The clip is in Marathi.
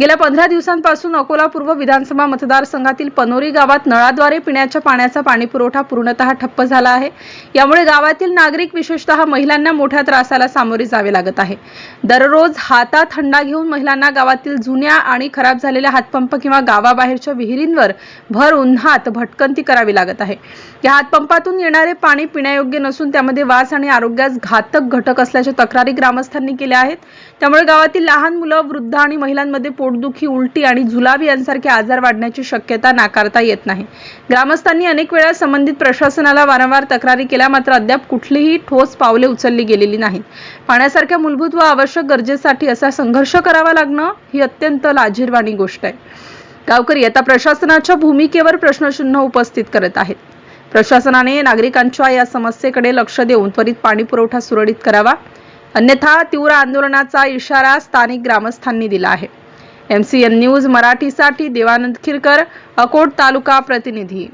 गेल्या पंधरा दिवसांपासून अकोला पूर्व विधानसभा मतदारसंघातील पनोरी गावात नळाद्वारे पिण्याच्या पाण्याचा पाणीपुरवठा पूर्णतः ठप्प झाला आहे. यामुळे गावातील नागरिक विशेषतः महिलांना मोठ्या त्रासाला सामोरे जावे लागत आहे. दररोज हातात हंडा घेऊन महिलांना गावातील जुन्या आणि खराब झालेल्या हातपंप किंवा गावाबाहेरच्या विहिरींवर भर उन्हात भटकंती करावी लागत आहे. या हातपंपातून येणारे पाणी पिण्यायोग्य नसून त्यामध्ये वास आणि आरोग्यास घातक घटक असल्याच्या तक्रारी ग्रामस्थांनी केल्या आहेत. त्यामुळे गावातील लहान मुलं वृद्ध आणि महिलांमध्ये पोटदुखी उलटी आणि जुलाबी यांसारखे आजार वाढण्याची शक्यता नाकारता येत नाही. ग्रामस्थांनी अनेक वेळा संबंधित प्रशासनाला वारंवार तक्रारी केल्या मात्र अद्याप कुठलीही ठोस पावले उचलली गेलेली नाहीत. पाण्यासारख्या मूलभूत व आवश्यक गरजेसाठी असा संघर्ष करावा लागणं ही अत्यंत लाजीरवाणी गोष्ट आहे. गावकरी आता प्रशासनाच्या भूमिकेवर प्रश्नचिन्ह उपस्थित करत आहेत. प्रशासनाने नागरिकांच्या या समस्येकडे लक्ष देऊन त्वरित पाणी पुरवठा सुरळीत करावा. अन्यथा तीव्र आंदोलनाचा इशारा स्थानिक ग्रामस्थांनी दिला आहे. एम सी एन न्यूज मराठीसाठी देवानंद खिरकर अकोट तालुका प्रतिनिधी.